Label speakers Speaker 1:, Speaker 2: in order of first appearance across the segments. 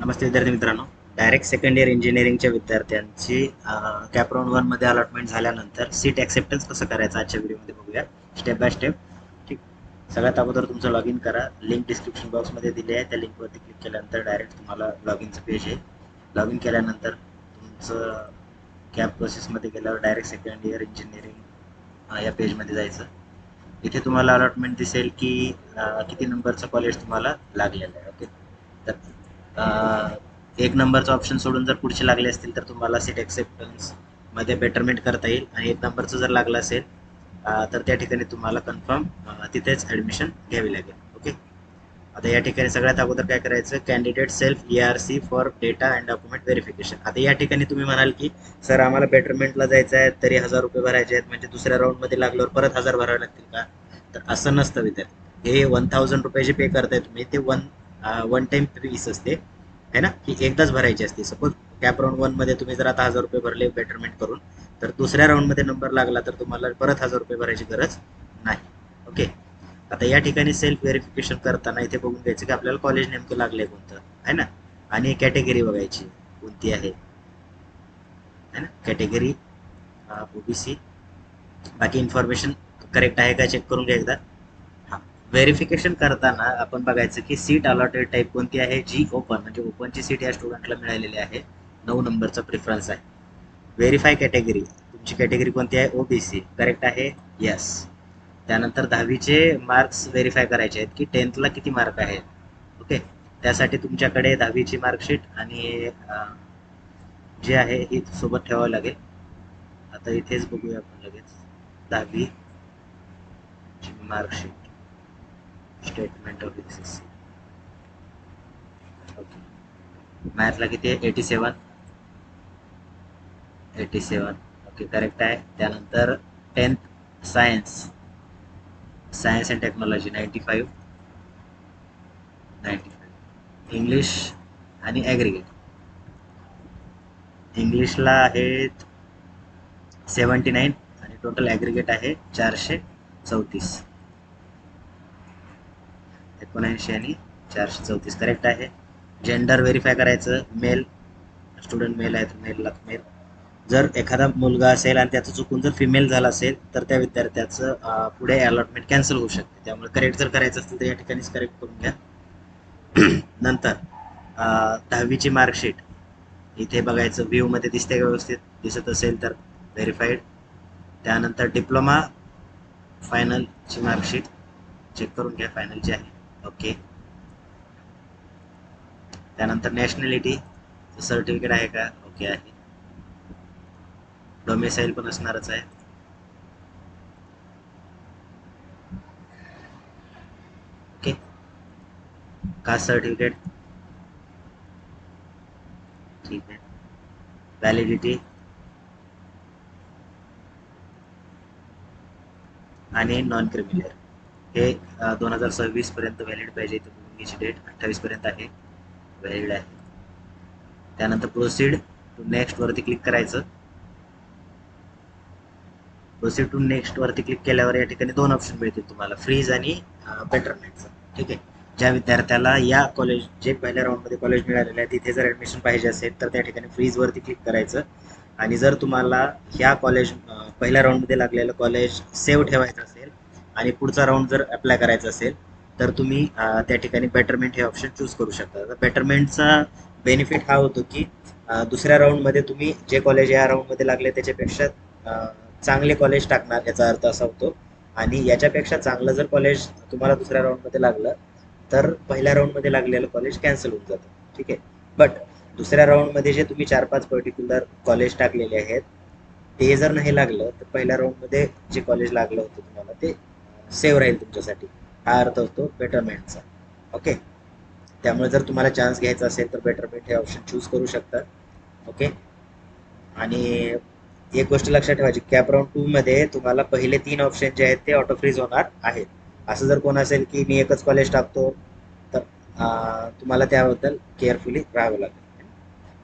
Speaker 1: नमस्ते विद्यार्थी मित्रांनो. Direct second year इंजिनिअरिंगच्या विद्यार्थ्यांची कॅपराऊंड वनमध्ये अलॉटमेंट झाल्यानंतर सीट ॲक्सेप्टन्स कसं करायचं आजच्या व्हिडिओमध्ये बघूया. स्टेप बाय स्टेप ठीक. सगळ्यात अगोदर तुमचं लॉग इन करा लिंक डिस्क्रिप्शन बॉक्समध्ये दिली आहे. त्या लिंकवरती क्लिक केल्यानंतर डायरेक्ट तुम्हाला लॉग इनचं पेज आहे लॉग इन केल्यानंतर तुमचं कॅप प्रोसेसमध्ये गेल्यावर डायरेक्ट सेकंड इयर इंजिनिअरिंग या पेजमध्ये जायचं. इथे तुम्हाला अलॉटमेंट दिसेल की किती नंबरचं कॉलेज तुम्हाला लागलेलं आहे. ओके तर एक नंबरचं ऑप्शन सोडून जर पुढचे लागले असतील तर तुम्हाला सीट एक्सेप्टन्समध्ये बेटरमेंट करता येईल. आणि एक नंबरचं जर लागलं असेल तर त्या ठिकाणी तुम्हाला कन्फर्म तिथेच ॲडमिशन घ्यावी लागेल. ओके आता या ठिकाणी सगळ्यात अगोदर काय करायचं? Candidate self E R C for data and document verification आता या ठिकाणी तुम्ही म्हणाल की सर आम्हाला बेटरमेंटला जायचं आहे तरी हजार रुपये भरायचे आहेत. म्हणजे दुसऱ्या राऊंडमध्ये लागल्यावर परत हजार भरावे लागतील का? तर असं नसतं विद्यार्थी. हे वन थाउजंड रुपये जे पे करताय तुम्ही. ते वन वन टाइम फीस असते. है ना? ही एकदाच भरायची असते. सपोज कॅप राऊंड वनमध्ये तुम्ही जर आता हजार रुपये भरले बेटरमेंट करून तर दुसऱ्या राऊंडमध्ये नंबर लागला तर तुम्हाला परत हजार रुपये भरायची गरज नाही. ओके आता या ठिकाणी सेल्फ व्हेरिफिकेशन करताना इथे बघून घ्यायचं की आपल्याला कॉलेज नेमकं लागलंय कोणतं? आहे ना? आणि कॅटेगरी बघायची. कोणती आहे? है ना? कॅटेगरी ओबीसी बाकी इन्फॉर्मेशन करेक्ट आहे का चेक करून घ्या एकदा. व्हेरिफिकेशन करताना आपण बघायचं की सीट अलॉटेड टाईप कोणती आहे? जी ओपन म्हणजे ओपनची सीट या स्टुडंटला मिळालेली आहे. नऊ नंबरचा प्रिफरन्स आहे. व्हेरीफाय कॅटेगरी तुमची कॅटेगरी कोणती आहे? ओबीसी करेक्ट आहे? यस त्यानंतर दहावीचे मार्क्स व्हेरीफाय करायचे आहेत की टेन्थला किती मार्क आहेत ओके त्यासाठी तुमच्याकडे दहावीची मार्कशीट आणि जे आहे ही सोबत ठेवावं लागेल. आता इथेच बघूया आपण लगेच. दहावी marksheet statement of S S C okay मॅथला किती आहे? Eighty seven eighty seven okay correct आहे. त्यानंतर tenth science science and technology ninety five ninety five English आणि ॲग्रिगेट इंग्लिशला आहेत सेवन्टी नाईन आणि टोटल ॲग्रिगेट आहे चारशे चौतीस. एकोणऐंशी आणि चारशे चौतीस. करेक्ट आहे. जेंडर व्हेरीफाय करायचं. मेल स्टुडंट मेल आहे मेलला मेल जर एखादा मुलगा असेल आणि त्याचं चुकून जर फिमेल झाला असेल तर त्या विद्यार्थ्याचं पुढे अलॉटमेंट कॅन्सल होऊ शकते. त्यामुळे करेक्ट जर करायचं असेल तर या ठिकाणीच करेक्ट करून घ्या. नंतर दहावीची मार्कशीट इथे बघायचं. व्ह्यूमध्ये दिसते का व्यवस्थित? दिसत असेल तर व्हेरीफाईड त्यानंतर डिप्लोमा फायनलची मार्कशीट चेक करून घ्या. फायनलची आहे. ओके. त्यानंतर नॅशनॅलिटी सर्टिफिकेट आहे का? ओके आहे. डोमेसाईल पण असणारच आहे. ओके. कास्ट सर्टिफिकेट ठीक आहे. व्हॅलिडिटी आणि नॉन क्रिमिनल हे दोन हजार सव्वीस पर्यंत व्हॅलिड पाहिजे इथे बुकिंगची डेट अठ्ठावीस पर्यंत आहे. व्हॅलिड आहे. त्यानंतर प्रोसीड टू नेक्स्ट वरती क्लिक करायचं. प्रोसीड टू नेक्स्ट वरती क्लिक केल्यावर या ठिकाणी दोन ऑप्शन मिळतील तुम्हाला. फ्रीज आणि बेटरमेंटचं ठीक आहे? ज्या विद्यार्थ्याला या कॉलेज जे पहिल्या राऊंडमध्ये कॉलेज मिळालेलं आहे तिथे जर ॲडमिशन पाहिजे असेल तर त्या ठिकाणी फ्रीजवरती क्लिक करायचं. आणि जर तुम्हाला ह्या कॉलेज पहिल्या राऊंडमध्ये लागलेलं कॉलेज सेव्ह ठेवायचं असेल आणि पुढचा राऊंड जर अप्लाय करायचा असेल तर तुम्ही त्या ठिकाणी बेटरमेंट हे ऑप्शन चूज करू शकता. तर बेटरमेंटचा बेनिफिट हा होतो की दुसऱ्या राऊंडमध्ये तुम्ही जे कॉलेज या राऊंडमध्ये लागले त्याच्यापेक्षा चांगले कॉलेज टाकणार याचा अर्थ असा होतो. आणि याच्यापेक्षा चांगलं जर कॉलेज तुम्हाला दुसऱ्या राऊंडमध्ये लागलं तर पहिल्या राऊंडमध्ये लागलेलं कॉलेज कॅन्सल होऊन जातं. ठीक आहे? बट दुसऱ्या राऊंडमध्ये जे तुम्ही चार पाच पर्टिक्युलर कॉलेज टाकलेले आहेत ते जर नाही लागलं तर पहिल्या राऊंडमध्ये जे कॉलेज लागलं होतं तुम्हाला ते सेव्ह राहील तुमच्यासाठी. हा अर्थ होतो बेटरमेंटचा ओके त्यामुळे जर तुम्हाला चान्स घ्यायचा असेल तर बेटरमेंट हे ऑप्शन चूज करू शकता ओके आणि एक गोष्ट लक्षात ठेवायची कॅप राऊंड टूमध्ये तुम्हाला पहिले तीन ऑप्शन जे आहेत ते ऑटो फ्रीज होणार आहेत. असं जर कोण असेल की मी एकच कॉलेज टाकतो तर तुम्हाला त्याबद्दल केअरफुली राहावं लागेल.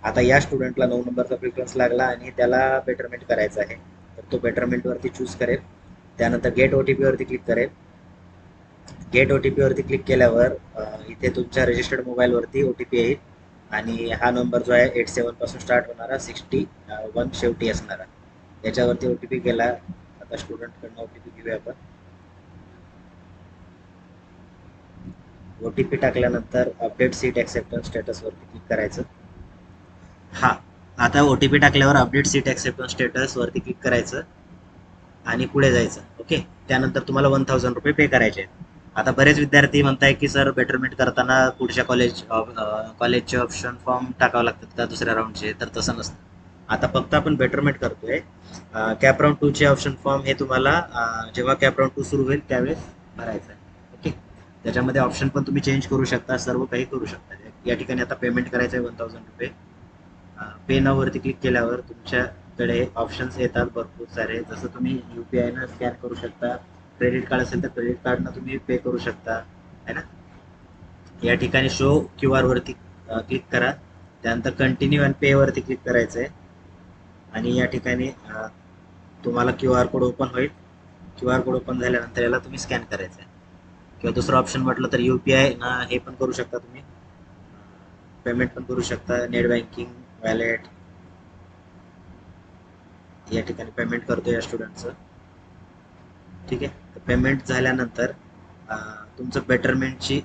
Speaker 1: आता या स्टुडंटला नऊ नंबरचा प्रिफरन्स लागला आणि त्याला बेटरमेंट करायचा आहे. तर तो बेटरमेंटवरती चूज करेल. त्यानंतर गेट ओ टी पीवरती क्लिक करेल. गेट ओ टी पीवरती क्लिक केल्यावर इथे तुमच्या रजिस्टर्ड मोबाईलवरती ओ टी पी येईल. आणि हा नंबर जो आहे एट सेवनपासून स्टार्ट होणारा सिक्स्टी वन शेवटी असणारा. याच्यावरती ओ टी पी गेला आता स्टुडंटकडनं ओ टी पी घेऊया आपण. ओ टी पी टाकल्यानंतर अपडेट सीट ॲक्सेप्टन्स स्टेटसवरती क्लिक करायचं. हा आता ओ टी पी टाकल्यावर अपडेट सीट ॲक्सेप्टन्स स्टेटसवरती क्लिक करायचं. आणि पुढे जायचं. ओके त्यानंतर तुम्हाला वन थाउजंड रुपये पे करायचे आहेत. आता बरेच विद्यार्थी म्हणताय की सर बेटरमेंट करताना पुढच्या कॉलेज कॉलेजचे ऑप्शन फॉर्म टाकावं लागतात का दुसऱ्या राऊंडचे तर तसं नसतं. आता फक्त आपण बेटरमेंट करतोय. कॅप राऊंड टूचे ऑप्शन फॉर्म हे तुम्हाला जेव्हा कॅप राऊंड टू सुरू होईल त्यावेळेस भरायचं आहे. ओके त्याच्यामध्ये ऑप्शन पण तुम्ही चेंज करू शकता सर्व काही करू शकता. या ठिकाणी आता पेमेंट करायचं आहे वन थाउजंड रुपये. पे नावरती क्लिक केल्यावर तुमच्या कडे ऑप्शन्स येतात भरपूर सारे. जसं तुम्ही यू पी आयनं स्कॅन करू शकता. क्रेडिट कार्ड असेल तर क्रेडिट कार्डनं तुम्ही पे करू शकता. है ना? या ठिकाणी शो क्यू आरवरती क्लिक करा. त्यानंतर कंटिन्यू अँड पेवरती क्लिक करायचं आहे आणि या ठिकाणी तुम्हाला क्यू आर कोड ओपन होईल. क्यू आर कोड ओपन झाल्यानंतर याला तुम्ही स्कॅन करायचं आहे किंवा दुसरं ऑप्शन म्हटलं तर यू पी आय ना हे पण करू शकता तुम्ही. पेमेंट पण करू शकता. नेट बँकिंग वॅलेट या ठिकाणी पेमेंट करतो या स्टुडंटचं ठीक आहे? तर पेमेंट झाल्यानंतर तुमचं बेटरमेंटची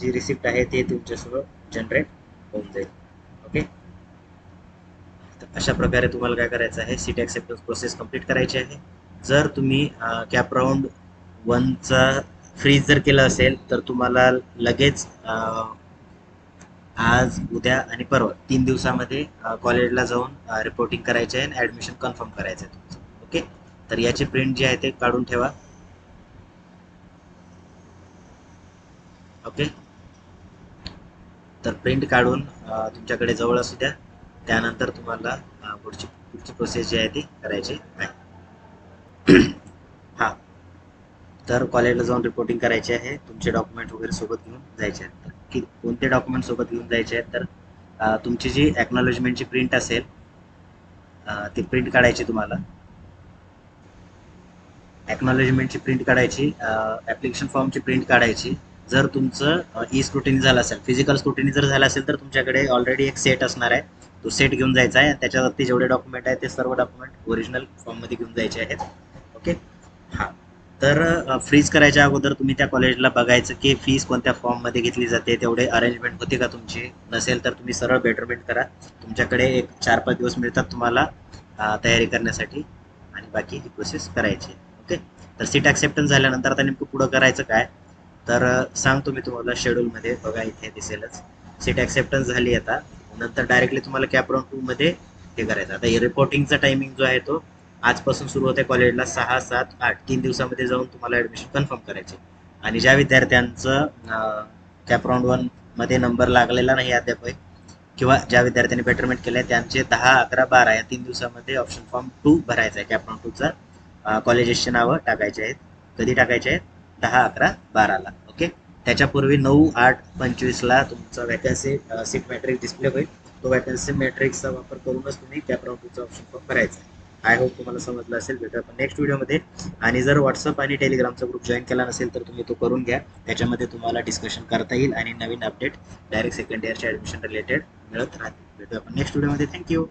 Speaker 1: जी रिसिप्ट आहे ते तुमच्यासोबत जनरेट होऊन जाईल. ओके तर अशा प्रकारे तुम्हाला काय करायचं आहे? सीट ॲक्सेप्टन्स प्रोसेस कंप्लीट करायची आहे. जर तुम्ही कॅप राऊंड वनचा फ्रीज जर केलं असेल तर तुम्हाला लगेच आज उद्या आणि परवा तीन दिवसामध्ये कॉलेजला जाऊन रिपोर्टिंग करायचे आहे आणि ॲडमिशन कन्फर्म करायचं आहे तुमचं. ओके तर याचे प्रिंट जे आहे ते काढून ठेवा. ओके तर प्रिंट काढून तुमच्याकडे जवळ असू द्या. त्यानंतर तुम्हाला पुढची पुढची प्रोसेस जी आहे ती करायची आहे. हां. तर कॉलेजला जाऊन रिपोर्टिंग करायची आहे. तुमचे डॉक्युमेंट वगैरे सोबत घेऊन जायचे आहेत. की कोणते डॉक्युमेंट सोबत घेऊन जायचे आहेत तर तुमची जी ॲक्नॉलेजमेंटची प्रिंट असेल ती प्रिंट काढायची तुम्हाला. ॲक्नॉलेजमेंटची प्रिंट काढायची ॲप्लिकेशन फॉर्मची प्रिंट काढायची. जर तुमचं ई स्क्रुटिनी झालं असेल फिजिकल स्क्रुटिनी जर झालं असेल तर तुमच्याकडे ऑलरेडी एक सेट असणार आहे. तो सेट घेऊन जायचा आहे. त्याच्यावरती जेवढे डॉक्युमेंट आहेत ते सर्व डॉक्युमेंट ओरिजिनल फॉर्ममध्ये घेऊन जायचे आहेत. ओके हां. तर फ्रीज करायच्या अगोदर तुम्ही त्या कॉलेजला बघायचं की फीज कोणत्या फॉर्ममध्ये घेतली जाते तेवढे अरेंजमेंट होते का तुमची? नसेल तर तुम्ही सरळ बेटरमेंट करा. तुमच्याकडे एक चार पाच दिवस मिळतात तुम्हाला तयारी करण्यासाठी. आणि बाकी ही प्रोसेस करायची. ओके? तर सीट ॲक्सेप्टन्स झाल्यानंतर आता नेमकं पुढं करायचं काय? तर सांगतो मी तुम्हाला शेड्यूलमध्ये बघा इथे दिसेलच. सीट ॲक्सेप्टन्स झाली आता. नंतर डायरेक्टली तुम्हाला कॅप टूमध्ये हे करायचं. आता रिपोर्टिंगचा टायमिंग जो आहे तो आजपासून सुरू होते कॉलेजला सहा सात आठ तीन दिवसामध्ये जाऊन तुम्हाला ॲडमिशन कन्फर्म करायचे. आणि ज्या विद्यार्थ्यांचं कॅप वन वनमध्ये नंबर लागलेला नाही अद्याप किंवा ज्या विद्यार्थ्यांनी बेटरमेंट केलं आहे त्यांचे दहा अकरा बारा या तीन दिवसामध्ये ऑप्शन फॉर्म टू भरायचा आहे. कॅप टू टूचा कॉलेजेसची नावं टाकायची आहेत. कधी टाकायचे आहेत? दहा अकरा बाराला. ओके त्याच्यापूर्वी नऊ आठ पंचवीसला तुमचा वॅकन्सी सीट मॅट्रिक्स डिस्प्ले होईल. तो वॅकन्सी मॅट्रिक्सचा वापर करूनच तुम्ही कॅपराउंड टूचा ऑप्शन फॉर्म भरायचा आहे. आय होप तुम्हाला समजलं असेल भेटू आपण नेक्स्ट व्हिडिओमध्ये आणि जर व्हॉट्सअप आणि टेलिग्रामचा ग्रुप जॉईन केला नसेल तर तुम्ही तो करून घ्या. त्याच्यामध्ये तुम्हाला डिस्कशन करता येईल आणि नवीन अपडेट डायरेक्ट सेकंड इयरच्या ॲडमिशन रिलेटेड मिळत राहतील. भेटू आपण नेक्स्ट व्हिडिओमध्ये थँक्यू